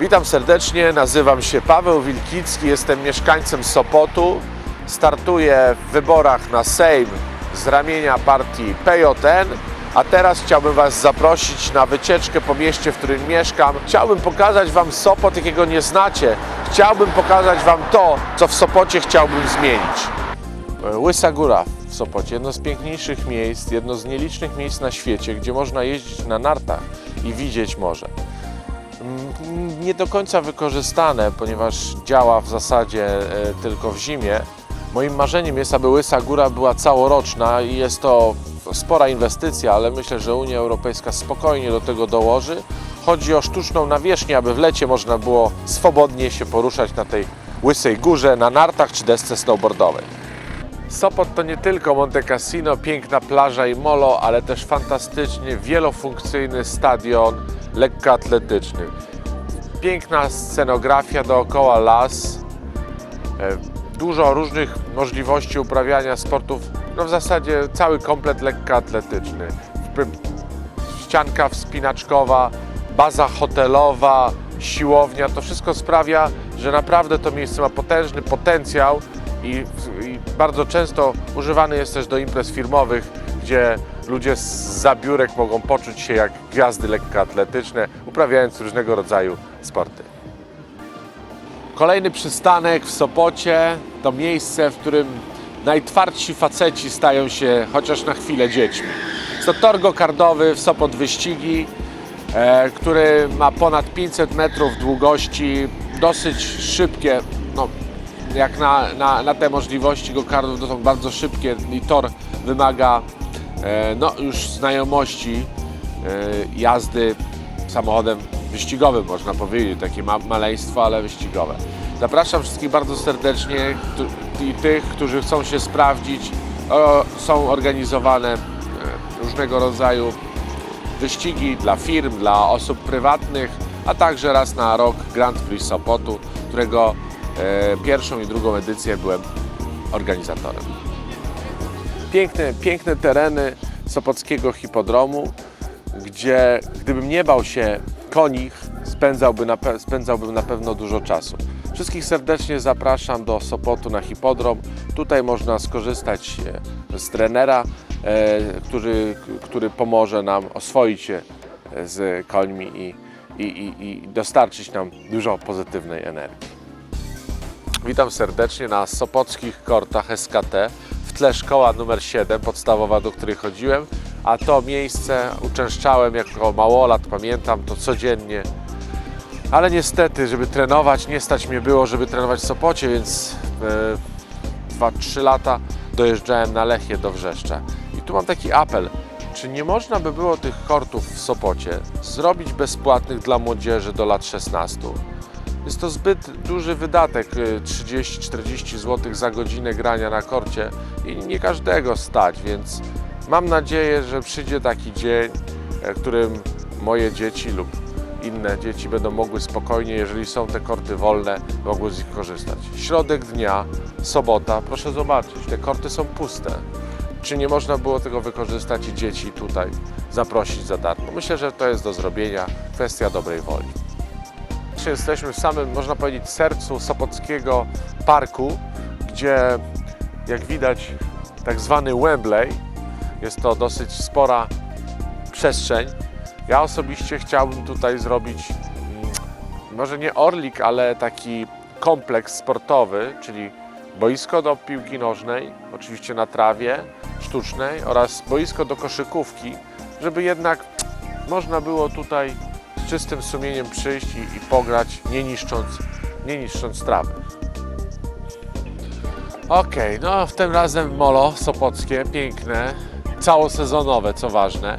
Witam serdecznie, nazywam się Paweł Wilkicki, jestem mieszkańcem Sopotu. Startuję w wyborach na Sejm z ramienia partii PJN, a teraz chciałbym Was zaprosić na wycieczkę po mieście, w którym mieszkam. Chciałbym pokazać Wam Sopot, jakiego nie znacie. Chciałbym pokazać Wam to, co w Sopocie chciałbym zmienić. Łysa Góra w Sopocie, jedno z piękniejszych miejsc, jedno z nielicznych miejsc na świecie, gdzie można jeździć na nartach i widzieć morze. Nie do końca wykorzystane, ponieważ działa w zasadzie e, tylko w zimie. Moim marzeniem jest, aby Łysa Góra była całoroczna i jest to spora inwestycja, ale myślę, że Unia Europejska spokojnie do tego dołoży. Chodzi o sztuczną nawierzchnię, aby w lecie można było swobodnie się poruszać na tej Łysej Górze, na nartach czy desce snowboardowej. Sopot to nie tylko Monte Cassino, piękna plaża i molo, ale też fantastycznie wielofunkcyjny stadion lekkoatletyczny. Piękna scenografia dookoła las, e, dużo różnych możliwości uprawiania sportów, no w zasadzie cały komplet lekkoatletyczny. Ścianka wspinaczkowa, baza hotelowa, siłownia, to wszystko sprawia, że naprawdę to miejsce ma potężny potencjał i, i bardzo często używany jest też do imprez firmowych, gdzie ludzie z zabiórek mogą poczuć się jak gwiazdy lekkoatletyczne, uprawiając różnego rodzaju sporty. Kolejny przystanek w Sopocie to miejsce, w którym najtwardsi faceci stają się chociaż na chwilę dziećmi. To tor gokardowy w Sopot Wyścigi, e, który ma ponad 500 metrów długości, dosyć szybkie, no, jak na, na, na te możliwości gokardów to są bardzo szybkie i tor wymaga e, no, już znajomości e, jazdy samochodem wyścigowym, można powiedzieć, takie ma maleństwo, ale wyścigowe. Zapraszam wszystkich bardzo serdecznie i tych, którzy chcą się sprawdzić. O, są organizowane e, różnego rodzaju wyścigi dla firm, dla osób prywatnych, a także raz na rok Grand Prix Sopotu, którego pierwszą i drugą edycję byłem organizatorem. Piękne, piękne tereny Sopockiego Hipodromu, gdzie gdybym nie bał się koni, spędzałby na, spędzałbym na pewno dużo czasu. Wszystkich serdecznie zapraszam do Sopotu na hipodrom. Tutaj można skorzystać e, z trenera, e, który, który pomoże nam oswoić się e, z końmi i, i, i, i dostarczyć nam dużo pozytywnej energii. Witam serdecznie na sopockich kortach SKT. W tle szkoła numer 7, podstawowa, do której chodziłem, a to miejsce uczęszczałem jako małolat, pamiętam to codziennie. Ale niestety, żeby trenować, nie stać mnie było, żeby trenować w Sopocie, więc e, 2-3 lata dojeżdżałem na Lechie do Wrzeszcza. I tu mam taki apel. Czy nie można by było tych kortów w Sopocie zrobić bezpłatnych dla młodzieży do lat 16? Jest to zbyt duży wydatek, y, 30-40 zł za godzinę grania na korcie i nie każdego stać, więc mam nadzieję, że przyjdzie taki dzień, e, w którym moje dzieci lub inne dzieci będą mogły spokojnie, jeżeli są te korty wolne, mogły z nich korzystać. Środek dnia, sobota, proszę zobaczyć, te korty są puste. Czy nie można było tego wykorzystać i dzieci tutaj zaprosić za darmo? Myślę, że to jest do zrobienia, kwestia dobrej woli. Jesteśmy w samym, można powiedzieć, sercu Sopockiego Parku, gdzie jak widać tak zwany Wembley. Jest to dosyć spora przestrzeń. Ja osobiście chciałbym tutaj zrobić mm, może nie orlik, ale taki kompleks sportowy, czyli boisko do piłki nożnej, oczywiście na trawie sztucznej oraz boisko do koszykówki, żeby jednak można było tutaj z czystym sumieniem przyjść i, i pograć, nie niszcząc, nie niszcząc trawy. Okej, no w tym razem molo sopockie, piękne, całosezonowe, co ważne.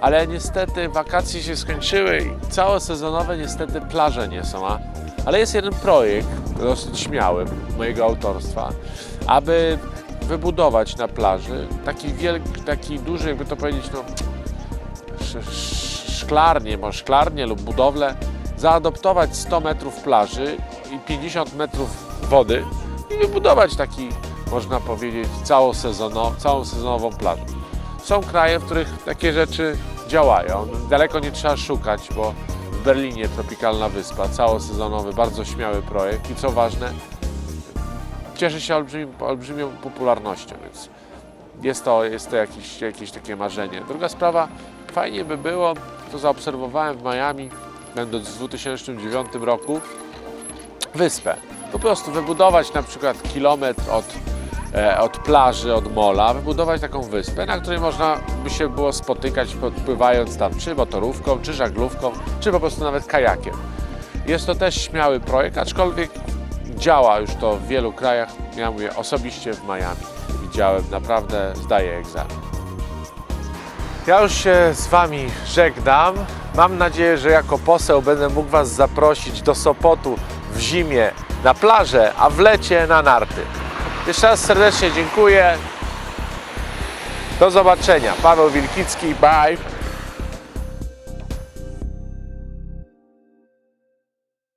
Ale niestety wakacje się skończyły i całosezonowe niestety plaże nie są. A, ale jest jeden projekt, dosyć śmiały, mojego autorstwa, aby wybudować na plaży taki wielki, taki duży, jakby to powiedzieć, no szklarnię, może szklarnię lub budowlę, zaadoptować 100 metrów plaży i 50 metrów wody i wybudować taki, można powiedzieć, całosezono, całą sezonową plażę. Są kraje, w których takie rzeczy działają. Daleko nie trzeba szukać, bo w Berlinie Tropikalna Wyspa, całosezonowy, bardzo śmiały projekt i co ważne, cieszy się olbrzymim, olbrzymią popularnością, więc jest to, jest to jakieś, jakieś takie marzenie. Druga sprawa, fajnie by było, to zaobserwowałem w Miami, będąc w 2009 roku, wyspę. Po prostu wybudować na przykład kilometr od, e, od plaży, od mola, wybudować taką wyspę, na której można by się było spotykać podpływając tam czy motorówką, czy żaglówką, czy po prostu nawet kajakiem. Jest to też śmiały projekt, aczkolwiek działa już to w wielu krajach. Ja mówię osobiście w Miami. Widziałem, naprawdę zdaje egzamin. Ja już się z Wami żegnam. Mam nadzieję, że jako poseł będę mógł Was zaprosić do Sopotu w zimie na plażę, a w lecie na narty. Jeszcze raz serdecznie dziękuję. Do zobaczenia. Paweł Wilkicki, bye.